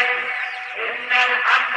لبيك إن الحمد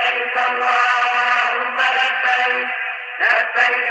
لبيك اللهم لبيك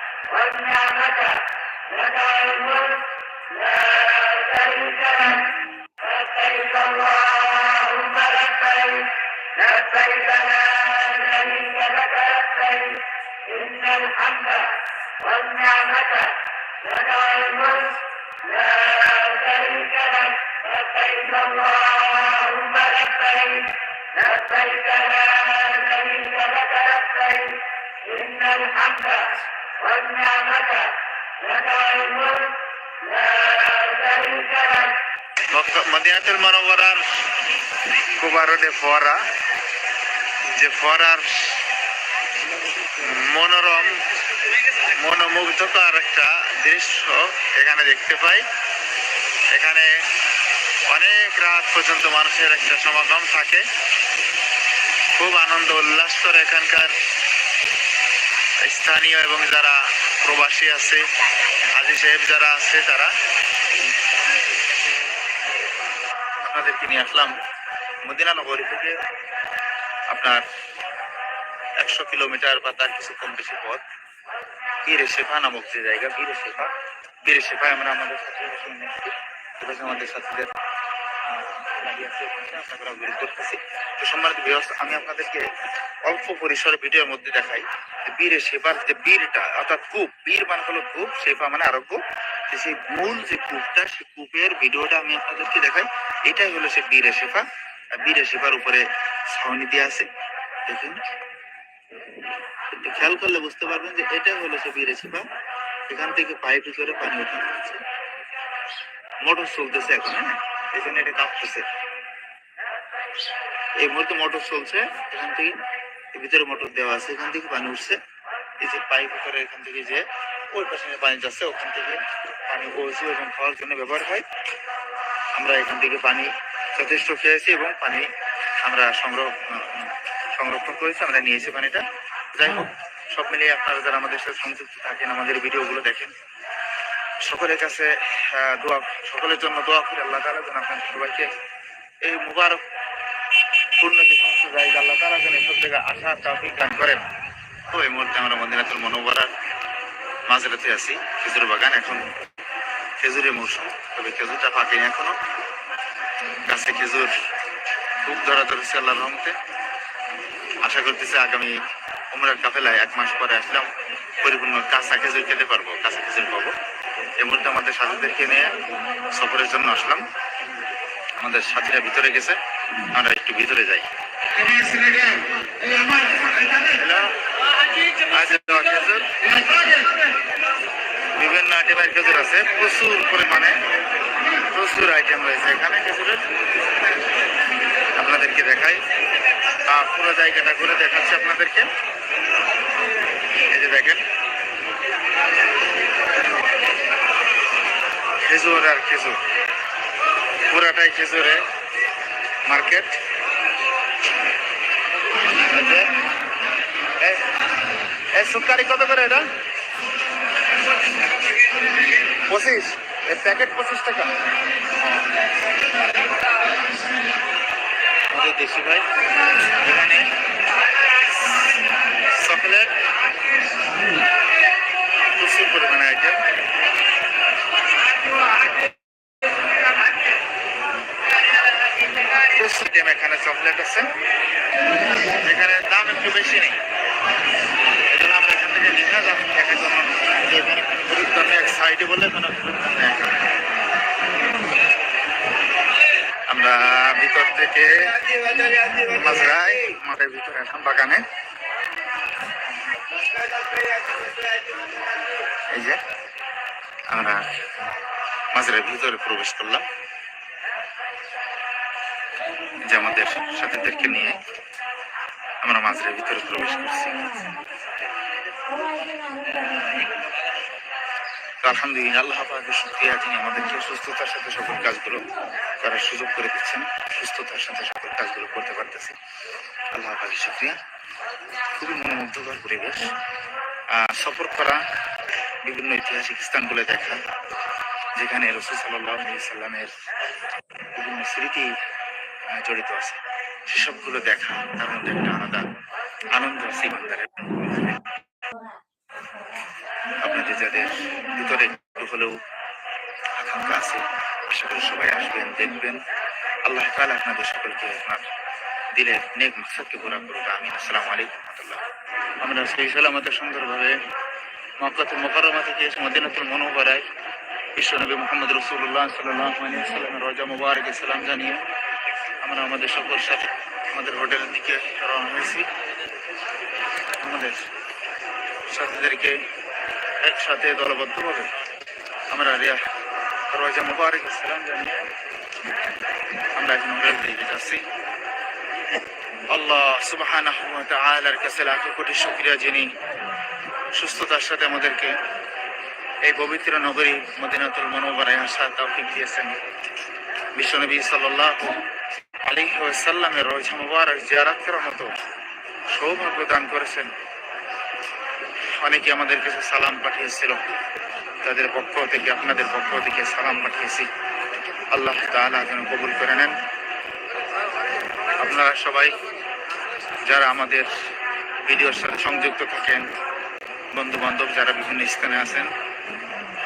والنعمة لك الملك لا شريك لك لبيك اللهم لبيك لبيك لا شريك لك لبيك إن الحمد মদিনাতুল মনোবরার কুবা ফোয়ারা যে ফোয়ারার মনোরম মনোমুগ্ধকর একটা দৃশ্য এখানে দেখতে পাই এখানে অনেক রাত পর্যন্ত মানুষের একটা সমাগম থাকে খুব আনন্দ উল্লাস করে এখানকার স্থানীয় এবং যারা প্রবাসী আছে, হাজি সাহেব যারা আছে, তারা আপনাদেরকে নিয়ে আসলাম। মদিনা নগরী থেকে আপনার একশো কিলোমিটার বা তার কিছু কম বেশি পথ। বীরে শেফা নামক যে জায়গা, বীরে শেফা। বীরে শেফায় আমরা আমাদের সাথে আমাদের সাথীদের তো সম্মানিত আমি আপনাদেরকে অল্প পরিসরে ভিডিওর মধ্যে দেখাই বীরে শেফার যে বীরটা অর্থাৎ কূপ বীর মানে হলো কূপ শেফা মানে আরোগ্য সেই মূল যে কূপটা সেই কূপের ভিডিওটা আমি আপনাদেরকে দেখাই এটাই হলো সে বীরে আর বীরে শেফার উপরে ছাউনি দিয়ে আছে খেয়াল করলে বুঝতে পারবেন যে এটা হলো সে বীরে শেফা এখান থেকে পাইপে করে পানি উঠানো হচ্ছে মোটর চলতেছে এখন হ্যাঁ এখানে এটা কাঁপতেছে। এই মুহূর্তে মোটর চলছে, এখান থেকে ভিতরে মোটর দেওয়া আছে, এখান থেকে পানি উঠছে। এই যে পাইপ করে এখান থেকে যে ওই পাশে পানি যাচ্ছে, ওখান থেকে পানি ওজু এবং খাওয়ার জন্য ব্যবহার হয়। আমরা এখান থেকে পানি যথেষ্ট খেয়েছি এবং পানি আমরা সংগ্রহ সংরক্ষণ করেছি, আমরা নিয়েছি পানিটা। যাই হোক, সব মিলিয়ে আপনারা যারা আমাদের সাথে সংযুক্ত থাকেন, আমাদের ভিডিওগুলো দেখেন সকলের কাছে দোয়া, সকলের জন্য দোয়া করি আল্লাহ তালা যেন আপনাদের সবাইকে এই মুবারক পূর্ণ যে সমস্ত জায়গা আল্লাহ তালা যেন এসব জায়গায় আসার তৌফিক দান করেন। তো এই মুহূর্তে আমরা মদিনাতুল মনোবরার মাঝরাতে আছি, খেজুর বাগান। এখন খেজুরের মৌসুম, তবে খেজুরটা পাকেনি এখনও। গাছে খেজুর খুব ধরা ধরেছে আল্লাহর রহমতে। আশা করতেছি আগামী উমরার কাফেলায় এক মাস পরে আসলাম, পরিপূর্ণ কাঁচা খেজুর খেতে পারব, কাঁচা খেজুর পাবো। এই মুহূর্তে আমাদের সাথীদেরকে নিয়ে সফরের জন্য আসলাম। আমাদের সাথীরা ভিতরে গেছে, আমরা একটু ভিতরে যাই। বিভিন্ন আইটেমের খেজুর আছে, প্রচুর পরিমাণে, প্রচুর আইটেম রয়েছে। এখানে খেজুরের আপনাদেরকে দেখাই। পুরো জায়গাটা ঘুরে দেখাচ্ছি আপনাদেরকে। এই যে দেখেন। খেজুর আর খেজুর। পুরাটাই খেজুরে মার্কেট। সুকারি কত করে এটা? পঁচিশ। এর প্যাকেট পঁচিশ টাকা। আমাদের দেশি ভাই, এখানে চকলেট, প্রচুর পরিমাণে আইটেম এখানে চকলেট আছে। যেখানে দাম একটু বেশি নেই। আমরা এখান এখানে বলে কোনো নেই আমরা ভিতর থেকে মাজরাই মাঠের ভিতরে এখন বাগানে। এই যে। আমরা মাজরার ভিতরে প্রবেশ করলাম। যে আমাদের সাথীদেরকে নিয়ে আমরা মাজরের ভিতরে প্রবেশ করছি। আলহামদুলিল্লাহ, আল্লাহ পাকের শুক্রিয়া, যিনি আমাদেরকে সুস্থতার সাথে সকল কাজগুলো করার সুযোগ করে দিচ্ছেন, সুস্থতার সাথে সকল কাজগুলো করতে পারতেছি। আল্লাহ পাকের শুক্রিয়া। খুবই মনোমুগ্ধকর পরিবেশ। সফর করা বিভিন্ন ঐতিহাসিক স্থান স্থানগুলো দেখা, যেখানে রসুল সাল্লামের বিভিন্ন স্মৃতি জড়িত আছে। সেসবগুলো দেখা, তার মধ্যে একটা আলাদা আনন্দ আছে ইমানদারের। আপনাদের যাদের ভিতরে একটু হলেও আকাঙ্ক্ষা আছে, আশা করি সবাই আসবেন, দেখবেন। আল্লাহ তাআলা আপনাদের সকলকে আপনার দিলের নেক মাকসাদকে পুরা করুক, আমিন। আসসালামু আলাইকুম। রহমতুল্লাহ আমরা স্পেশাল আমাদের সুন্দরভাবে মক্কাতুল মোকাররমা থেকে মদিনাতুল মনোহরায় বিশ্বনবী মোহাম্মদ রসুল্লাহ সাল্লাহ সাল্লামের রজা মুবারকে সালাম জানিয়ে আমরা আমাদের সকল সাথে আমাদের হোটেলের দিকে রওনা হয়েছি। আমাদের সাথীদেরকে একসাথে দলবদ্ধভাবে আমরা রিয়া রোজা মুবারক সালাম জানিয়ে আমরা এখন হোটেল দিকে যাচ্ছি। আল্লাহ তাআলার কাছে লাখো কোটি শুকরিয়া যিনি সুস্থতার সাথে আমাদেরকে এই পবিত্র নগরী মদিনাতুল মনোবরায় আসার তৌফিক দিয়েছেন। বিশ্বনবী সাল্লাল্লাহু আলাইহি ওয়াসাল্লামের রোজা মুবারক জিয়ারত করার মতো সৌভাগ্য দান করেছেন। অনেকে আমাদের কাছে সালাম পাঠিয়েছিল। তাদের পক্ষ থেকে, আপনাদের পক্ষ থেকে সালাম পাঠিয়েছি। আল্লাহ তাআলা যেন কবুল করে নেন। আপনারা সবাই যারা আমাদের ভিডিওর সাথে সংযুক্ত থাকেন বন্ধু বান্ধব যারা বিভিন্ন স্থানে আছেন,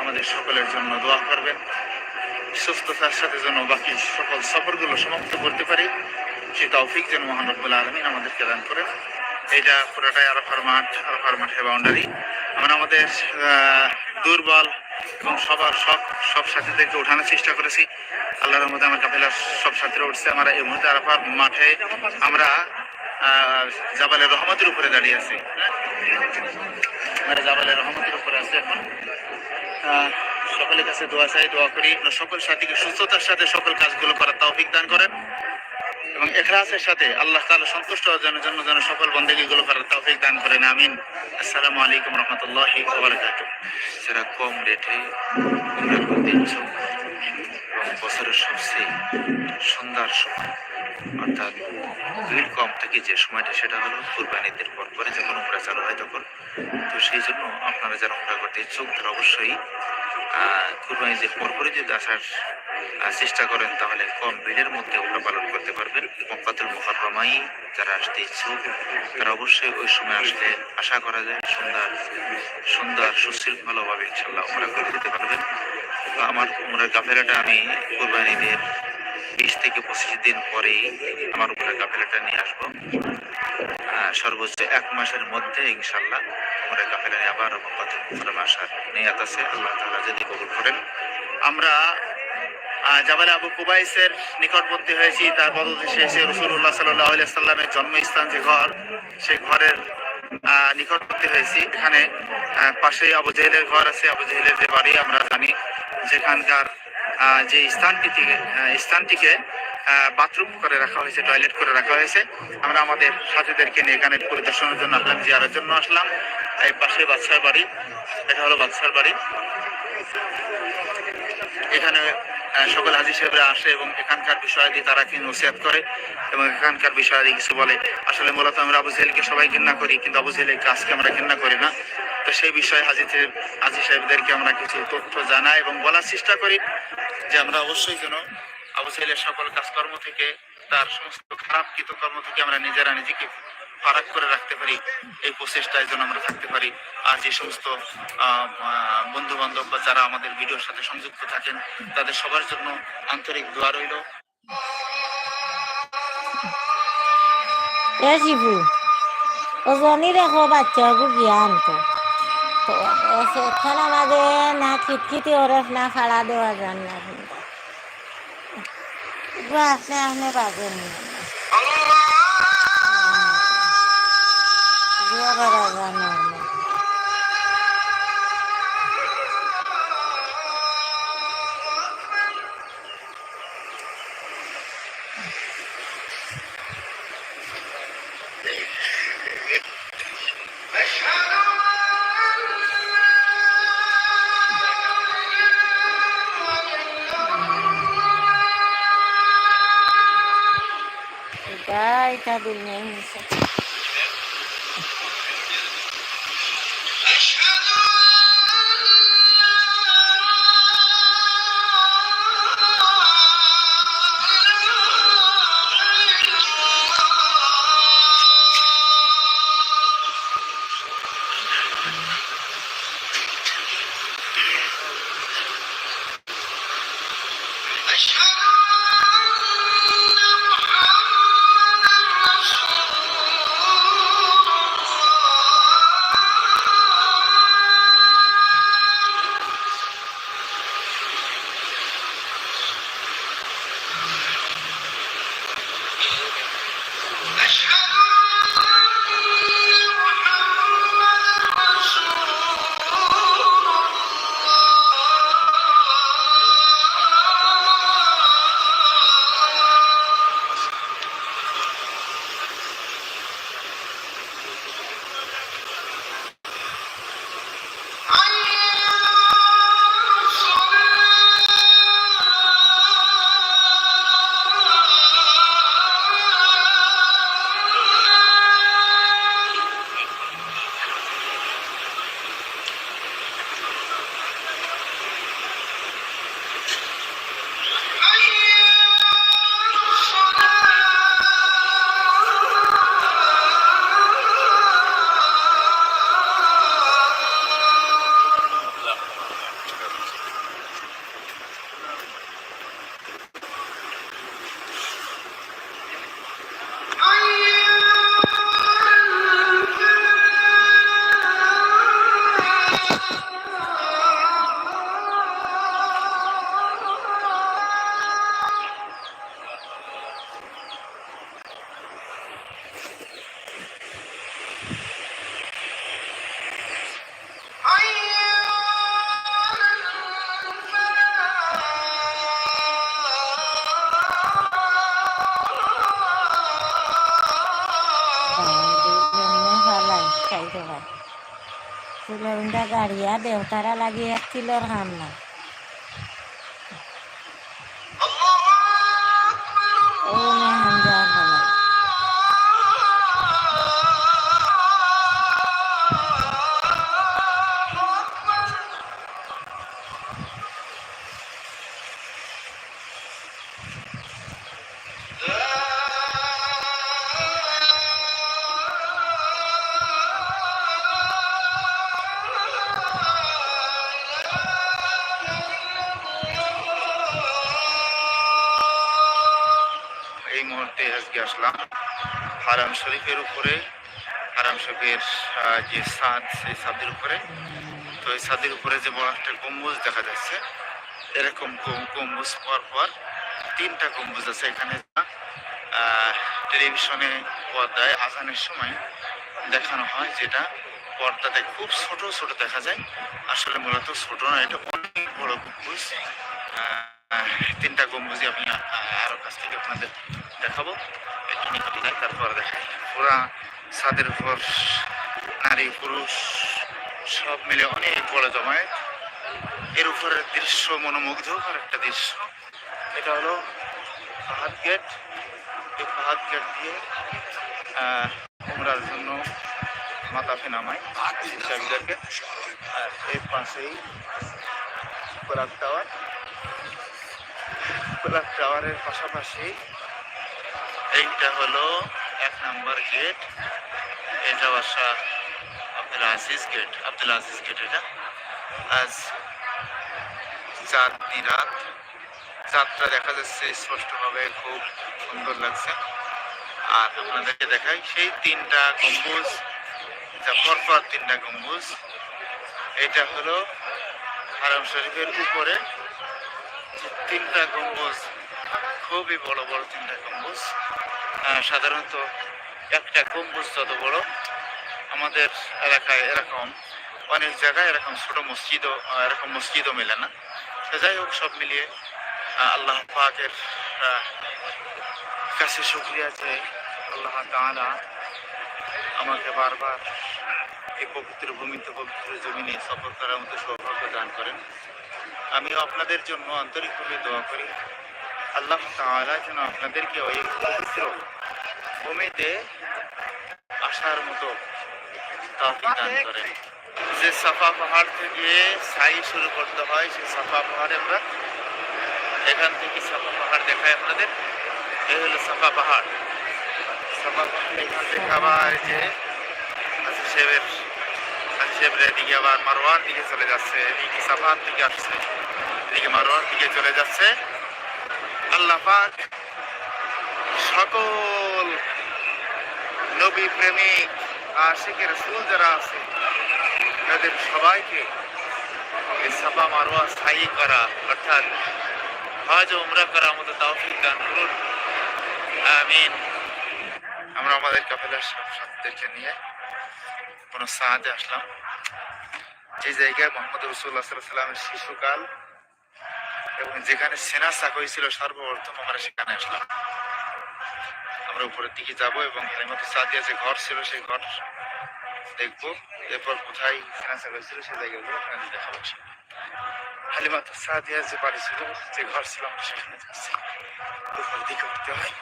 আমাদের সকলের জন্য দোয়া করবেন। সুস্থতার সাথে যেন বাকি সকল সফরগুলো সমাপ্ত করতে পারি। সে তৌফিক যেন মহানব্বুল আলমিন আমাদেরকে দান করেন। এটা পুরোটাই আরফার মাঠ, আরফার মাঠের বাউন্ডারি আমরা আমাদের দুর্বল এবং সবার সব সব সাথীদেরকে ওঠানোর চেষ্টা করেছি। আল্লাহর রহমতে আমার কাফেলার সব সাথীরা উঠছে। আমরা এই মুহূর্তে আরফার মাঠে, আমরা জাবালের রহমতের উপরে দাঁড়িয়ে আছি। আমরা জাবালের রহমতের উপরে আছি এখন সকলের কাছে দোয়া চাই, দোয়া করি। সকল সাথীকে সুস্থতার সাথে সকল কাজগুলো করার তৌফিক দান করেন। এবং এখলাসের সাথে আল্লাহ তাআলা সন্তুষ্ট অর্জনের জন্য যেন সকল বন্দেগীগুলো করার তৌফিক দান করেন। আমিন। আসসালামু আলাইকুম রহমতুল্লাহি যারা কম রেটে বছরের সবচেয়ে সুন্দর সময় অর্থাৎ ভিড় কম থাকে যে সময়টা সেটা হলো কুরবানিদের পর পরে যখন উমরা চালু হয় তখন। তো সেই জন্য আপনারা যারা উমরা করতে ইচ্ছুক, তারা অবশ্যই কুরবানিদের পরপরই যদি আসার চেষ্টা করেন, তাহলে কম ভিড়ের মধ্যে উমরা পালন করতে পারবেন। মক্কাতুল মুহাররমাই যারা আসতে ইচ্ছুক, তারা অবশ্যই ওই সময় আসলে আশা করা যায়, সুন্দর সুন্দর, সুশৃঙ্খলভাবে ইনশাল্লাহ উমরা করে দিতে পারবেন। আমার উমরার কাফেলাটা আমি কুরবানিদের বিশ থেকে পঁচিশ দিন পরেই আমার উপরে কাফেলাটা নিয়ে আসব। সর্বোচ্চ এক মাসের মধ্যে ইনশাল্লাহ আমরা কাফেলা নিয়ে আবার মক্কাতুল মুকাররমা আসার নিয়াত আছে। আল্লাহ তাআলা যদি কবুল করেন। আমরা জাবালে আবু কুবাইসের নিকটবর্তী হয়েছি। তার পদদেশে এসে রসুল্লাহ সাল্লাহ সাল্লামের জন্মস্থান যে ঘর সেই ঘরের নিকটবর্তী হয়েছি। এখানে পাশেই আবু জেহেলের ঘর আছে। আবু জেহেলের যে বাড়ি আমরা জানি, যেখানকার যে স্থানটিকে স্থানটিকে বাথরুম করে রাখা হয়েছে, টয়লেট করে রাখা হয়েছে। আমরা আমাদের সাথীদেরকে নিয়ে এখানে পরিদর্শনের জন্য আসলাম জিয়ারের জন্য আসলাম। এই পাশে বাদশার বাড়ি, এটা হলো বাদশার বাড়ি। এখানে সকল হাজি সাহেবরা আসে এবং এখানকার বিষয়াদি তারা কি নসিহাত করে এবং এখানকার বিষয়াদি কিছু বলে। আসলে মূলত আমরা আবু জেহেলকে সবাই ঘৃণা করি, কিন্তু আবু জেহেলের কাজকে আমরা ঘৃণা করি না। তো সেই বিষয়ে হাজি সাহেব হাজি সাহেবদেরকে আমরা কিছু তথ্য জানাই এবং বলার চেষ্টা করি যে আমরা অবশ্যই যেন আবু জেহেলের সকল কাজকর্ম থেকে তার সমস্ত খারাপ কৃতকর্ম থেকে আমরা নিজেরা নিজেকে ফারাক করে রাখতে পারি, এই প্রচেষ্টায় যেন আমরা থাকতে পারি। আর যে সমস্ত বন্ধু বান্ধব বা যারা আমাদের ভিডিওর সাথে সংযুক্ত থাকেন, তাদের সবার জন্য আন্তরিক দোয়া রইল। এ শিবু ওজনই দেখো বাচ্চা গিয়া আনতো। সেখানে আমাদের না খিটখিটি ওরফ না ফাড়া দেওয়া যান না আপনি আপনি পাবেন না এটা দিল দেউতারা লাগিয়ে এক কিলোর খাম শরীফের উপরে, হারাম শরীফের যে ছাদ সেই ছাদের উপরে। তো এই ছাদের উপরে যে বড় একটা গম্বুজ দেখা যাচ্ছে, এরকম গম- গম্বুজ পর পর তিনটা গম্বুজ আছে এখানে। টেলিভিশনে পর্দায় আজানের সময় দেখানো হয় যেটা পর্দাতে খুব ছোট ছোট দেখা যায়। আসলে মূলত ছোট না, এটা অনেক বড় গম্বুজ। তিনটা গম্বুজই আমি আহ, আরও কাছ থেকে আপনাদের দেখাবো। তারপর দেখাই। পুরা ছাদের উপর নারী পুরুষ সব মিলে অনেক বড় জমায়েত। এর উপরের দৃশ্য মনোমুগ্ধকর একটা দৃশ্য। এটা হলো ফাহাদ গেট। এই ফাহাদ গেট দিয়ে আহ, উমরার জন্য মাতাফে চাবিদারকে আর এর পাশেই টাওয়ার। কোলাপ টাওয়ারের পাশাপাশি এইটা হলো এক নম্বর গেট। এটা বাসা আব্দুল আজিজ গেট। আব্দুল আজিজ গেট এটা। আজ চাঁদনি রাত। চাঁদটা দেখা যাচ্ছে, স্পষ্টভাবে খুব সুন্দর লাগছে। আর আপনাদেরকে দেখাই সেই তিনটা গম্বুজ, যা পরপর তিনটা গম্বুজ। এটা হলো হারাম শরীফের উপরে তিনটা গম্বুজ, খুবই বড় বড় তিনটা গম্বুজ। সাধারণত একটা গম্বুজ যত বড়, আমাদের এলাকায় এরকম, অনেক জায়গায় এরকম ছোট মসজিদও এরকম মসজিদও মেলে না। তো যাই হোক, সব মিলিয়ে আল্লাহ পাকের কাছে শুক্রিয়া যে আল্লাহ তাআলা আমাকে বারবার এই পবিত্র ভূমিতে, পবিত্র জমিনে সফর করার মতো সৌভাগ্য দান করেন। আমিও আপনাদের জন্য আন্তরিকভাবে দোয়া করি। আল্লাহ তাআলা যেন আপনাদেরকে ওই পবিত্র ভূমিতে আসার মতো যে সাফা পাহাড় থেকে সাই শুরু করতে হয়, সেই সাফা পাহাড়ে আমরা এখান থেকে সাফা পাহাড় দেখাই আপনাদের। এই হলো সাফা পাহাড়। সাফা পাহাড় এখান থেকে আবার যে আসেবের আসেবের এদিকে আবার মারোয়ার দিকে চলে যাচ্ছে, এদিকে সাফার দিকে আসছে। এদিকে মারোয়ার দিকে চলে যাচ্ছে। আল্লাহ পাক সকল নবী প্রেমিক আশিকের ফুল যারা আছে, তাদের সবাইকে সাফা মারোয়া স্থায়ী করা, অর্থাৎ হজ উমরা করার মতো তাওফিক দান করুন। আমিন। আমরা আমাদের কাফেলার সব সাথীদেরকে নিয়ে কোনো সাহায্যে আসলাম। যে জায়গায় মোহাম্মদ রসুল্লাহ সাল্লামের শিশুকাল এবং যেখানে সেনা চাক হয়েছিল সর্বপ্রথম আমরা সেখানে আসলাম। আমরা উপরের দিকে যাব এবং হেমত সাদিয়া যে ঘর ছিল সেই ঘর দেখব, এরপর কোথায় সেনা চাক হয়েছিল সেই জায়গাগুলো আপনাদের দেখাবো হালিমাত সাদিয়া যে বাড়ি ছিল, যে ঘর ছিল, আমরা সেখানে যাচ্ছি। উপর দিকে উঠতে হয়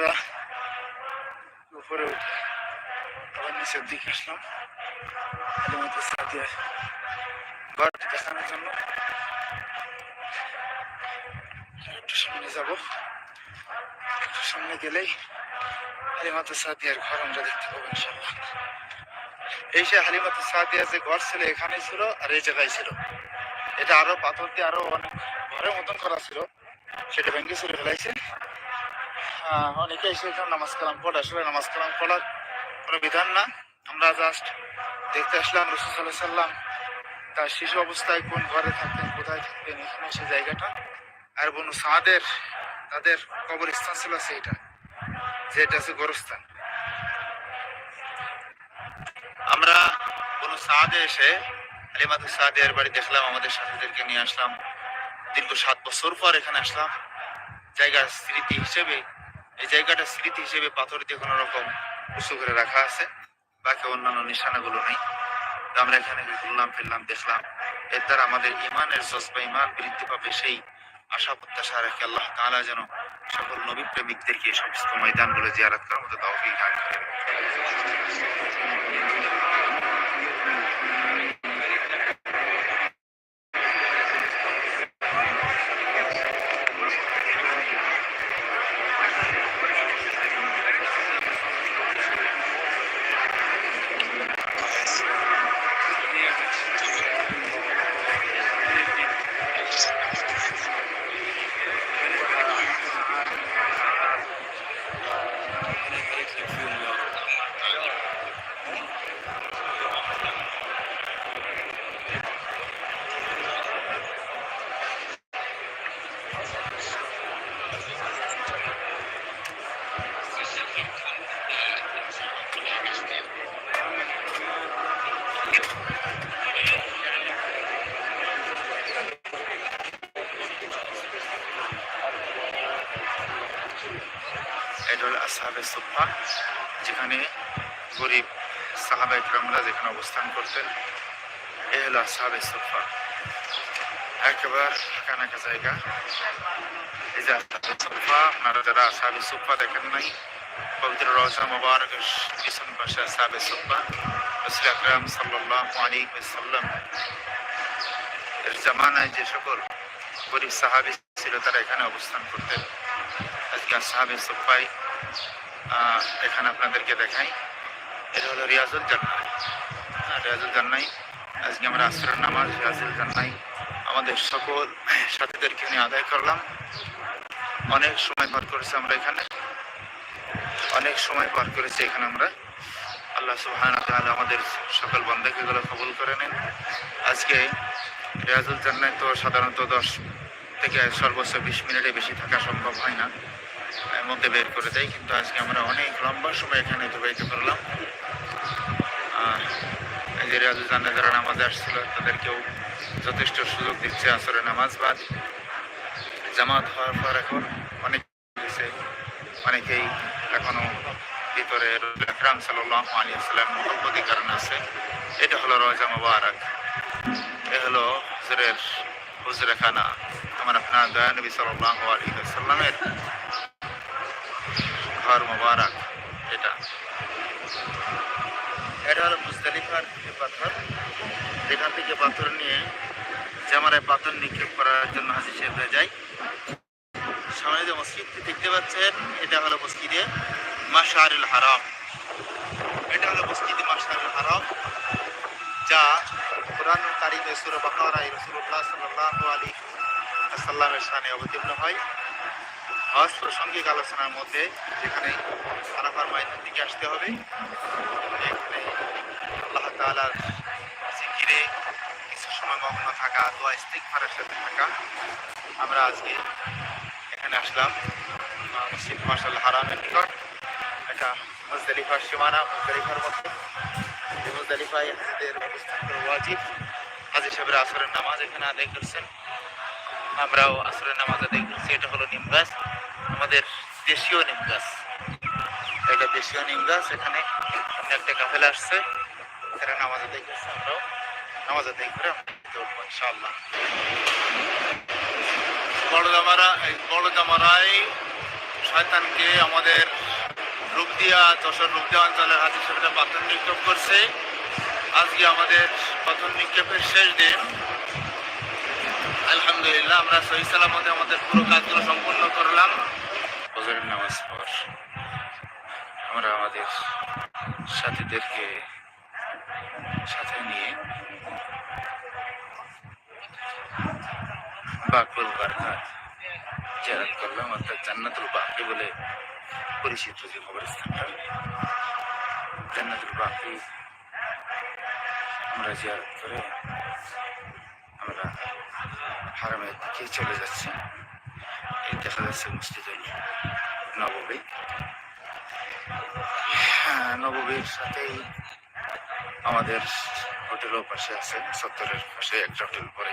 আমরা উপরে উঠে আবার নিচের দিকে আসলাম। হালিমাত সাদিয়ার ঘরটি দেখানোর জন্য। একটু সামনে যাব। সামনে গেলেই হালিমাতু সাদিয়ার ঘর আমরা দেখতে পাবো ইনশাল্লাহ এই সে হালিমাতু সাদিয়া যে ঘর ছিল এখানে ছিল আর এই জায়গায় ছিল। এটা আরও পাথর দিয়ে আরও অনেক ঘরের মতন করা ছিল। সেটা ভেঙে চলে ফেলাইছে। অনেকে এসে এখানে নামাজ কালাম পড়ে। আসলে নামাজ কালাম পড়ার কোনো বিধান না। আমরা জাস্ট দেখতে আসলাম রসুল সাল্লাহ সাল্লাম তার শিশু অবস্থায় কোন ঘরে থাকতেন, কোথায় থাকতেন, এখানে সে জায়গাটা। আর বনু সাদের, তাদের কবরস্থান ছিল সেইটা, যেটা আছে গোরস্থান। আমরা কোন সাদে এসে আলিমাতু সাদের বাড়ি দেখলাম আমাদের সাথীদেরকে নিয়ে আসলাম। দীর্ঘ সাত বছর পর এখানে আসলাম। জায়গার স্মৃতি হিসেবে এই জায়গাটা স্মৃতি হিসেবে পাথর দিয়ে কোনো রকম উঁচু করে রাখা আছে। বাকি অন্যান্য নিশানাগুলো নেই। আমরা এখানে ঘুরলাম, ফিরলাম, দেখলাম। এর দ্বারা আমাদের ইমানের জজবা ইমান বৃদ্ধি পাবে সেই আশা, প্রত্যাশা রাখি আল্লাহ তাআলা যেন সকল নবী প্রেমিকদেরকে সমস্ত ময়দানগুলো জিয়ারত করার মতো তৌফিক দান করেন অবস্থান করতেন এ হলো আসহাবে সুফা একেবারে ফাঁকা জায়গা। এই যে আসহাবে সুফা আপনারা যারা আসহাবে সুফা দেখেন নাই পবিত্র রওজা মুবারকের পিছন পাশে আসহাবে সুফা রসুল আকরাম সাল্লাল্লাহু আলাইহি ওয়াসাল্লাম। এর জামানায় যে সকল গরিব সাহাবি ছিল তারা এখানে অবস্থান করতেন। আজকে সাহাবি সুফাই এখানে আপনাদেরকে দেখাই। এটা হলো রিয়াজুল জান্নাই হ্যাঁ, রিয়াজুল জান্নাই। আজকে আমরা আসরের নামাজ রিয়াজুল জান্নাই। আমাদের সকল সাথীদেরকে নিয়ে আদায় করলাম। অনেক সময় পার করেছি আমরা এখানে। অনেক সময় পার করেছি এখানে আমরা। আল্লাহ সুবহান আমাদের সকল বন্ধাকে কবুল করে নেন। আজকে রিয়াজুল জান্নাই তো সাধারণত দশ থেকে সর্বোচ্চ বিশ মিনিটে বেশি থাকা সম্ভব হয় না। মধ্যে বের করে দেয়। কিন্তু আজকে আমরা অনেক লম্বা সময় এখানে অতিবাহিত করলাম। আর যে রিয়াজুল যারা নামাজে আসছিল, তাদেরকেও যথেষ্ট সুযোগ দিচ্ছে আসরে নামাজ বাদ। জামাত হওয়ার পর এখন অনেক অনেকেই এখনও ভিতরে রাম সাল্লাহ আলী আসসালাম মহব্বতী কারণ আছে। এটা হলো রজা মুবারক। এ হলো হুজুরের হুজরেখানা। আমার আপনার দয়া নবী সাল্লাহ আলী সাল্লামের ঘর মুবারক এটা এটা হলো মুজদালিফার যে পাথর, যেখান থেকে পাথর নিয়ে জামারায় পাথর নিক্ষেপ করার জন্য হাজির সাহেবরা যায়। সামনে যে মসজিদটি দেখতে পাচ্ছেন, এটা হলো মসজিদে মাশারুল হারাম। এটা হলো মসজিদে মাশারুল হারাম, যা কোরআন কারিমে সুরা বাকারায় রাসূলুল্লাহ সাল্লাল্লাহু আলাইহি ওয়াসাল্লামের শানে অবতীর্ণ হয়। হজ প্রাসঙ্গিক আলোচনার মধ্যে যেখানে আরাফার ময়দান দিকে আসতে হবে। তাআলার জিকিরে কিছু সময় মগ্ন থাকা, দোয়া ইস্তিগফারের সাথে থাকা। আমরা আজকে এখানে আসলাম, মসজিদ মার্শাল হারামের নিকট এটা মুজদালিফার সীমানা, মুজদালিফার মধ্যে। এই মুজদালিফায় হাজিদের ওয়াজিব। হাজি সাহেবের আসরের নামাজ এখানে আদায় করছেন। আমরাও আসরের নামাজ আদায় করছি। এটা হলো নিম গাছ। আমাদের দেশীয় নিম গাছ। এটা দেশীয় নিম গাছ। এখানে একটা কাফেলা আসছে। এরা নামাজ আদায় করছে আমরাও। নামাজ আদায় করে আমরা পারব ইনশাআল্লাহ। বড় জামারা বড় জামারাই শয়তানকে আমাদের রূপদিয়া যশোর রূপদিয়া অঞ্চলের হাতে সাহেবরা পাথর নিক্ষেপ করছে। আজকে আমাদের পাথর নিক্ষেপের শেষ দিন। আলহামদুলিল্লাহ, আমরা সহি সালামতে আমাদের পুরো কাজগুলো সম্পূর্ণ করলাম। নামাজ পর আমরা আমাদের সাথীদেরকে সাথে নিয়ে। বাকুল বারকাত জিয়ারত করলাম, অর্থাৎ জান্নাতুল বাকি বলে পরিচিত যে কবরস্থানটা। জান্নাতুল বাকি আমরা জিয়ারত করে আমরা হারামের দিকে চলে যাচ্ছি। এই দেখা যাচ্ছে মসজিদুল নববী হ্যাঁ নববীর সাথেই আমাদের হোটেলও পাশে আছে, সত্তরের পাশে একটা হোটেল পরে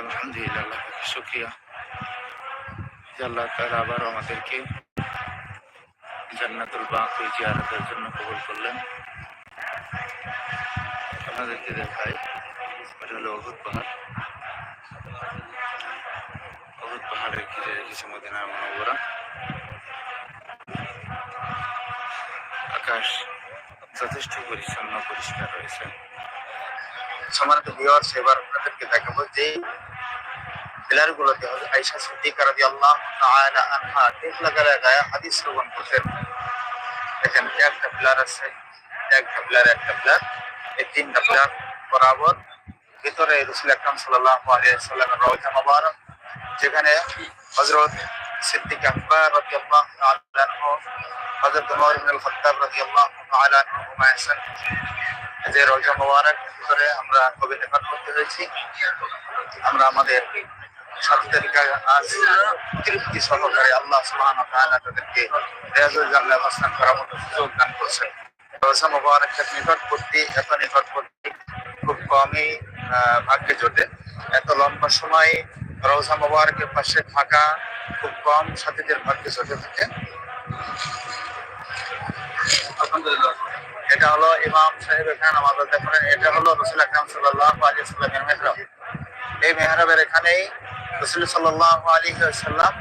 আলহামদুলিল্লাহ, শুক্রিয়া। আল্লাহ তাআলা আবার আমাদেরকে জান্নাতুল বাকি জিয়ারতের জন্য কবুল করলেন। আপনাদেরকে দেখায় এটা হলো অহুদ পাহাড়। অহুদ পাহাড়ের ঘিরে রেখেছে মদিনা মনোবরা। আকাশ যথেষ্ট পরিচ্ছন্ন, পরিষ্কার রয়েছে। সমানত ভিওয়ার্স এবার আপনাদেরকে দেখাবো যে পিলার গুলোতে হবে আইসা সিদ্দিকা রাদিয়াল্লাহু তাআলা আনহা গায়ে হাদিস শ্রবণ করতেন। দেখেন, একটা পিলার আছে, একটা পিলার একটা পিলার এই তিনটা পিলার বরাবর ভিতরে রসুল আকরাম সাল্লাল্লাহু আলাইহি সাল্লামের রওজা যেখানে হযরত সিদ্দিক আকবর রাদিয়াল্লাহু তাআলা আনহু, হযরত ওমর ইবনে আল-খাত্তাব রাদিয়াল্লাহু তাআলা আনহু হুমায়ুন যে রোজা মোবারক ভিতরে আমরা কবি রেকর্ড করতে হয়েছি। আমরা আমাদের সাথীদেরকে আজ তৃপ্তি সহকারে আল্লাহ সুবহান তাদেরকে রেয়াজুল জান্নাত করার মতো সুযোগ দান করছেন। রোজা মোবারকের এত খুব কমই ভাগ্যে জোটে। এত লম্বা সময় রোজা মোবারকের পাশে থাকা খুব কম সাথীদের ভাগ্যে চলে থাকে। এটা হলো ইমাম সাহেব এখানে আমাদের দেখেন করেন। এটা হলো রসুল আকরাম সাল্লাহ আলাইহি সাল্লামের মেহরাব। এই মেহরাবের এখানেই রসুল সাল্লাল্লাহু আলী ওয়াসাল্লাম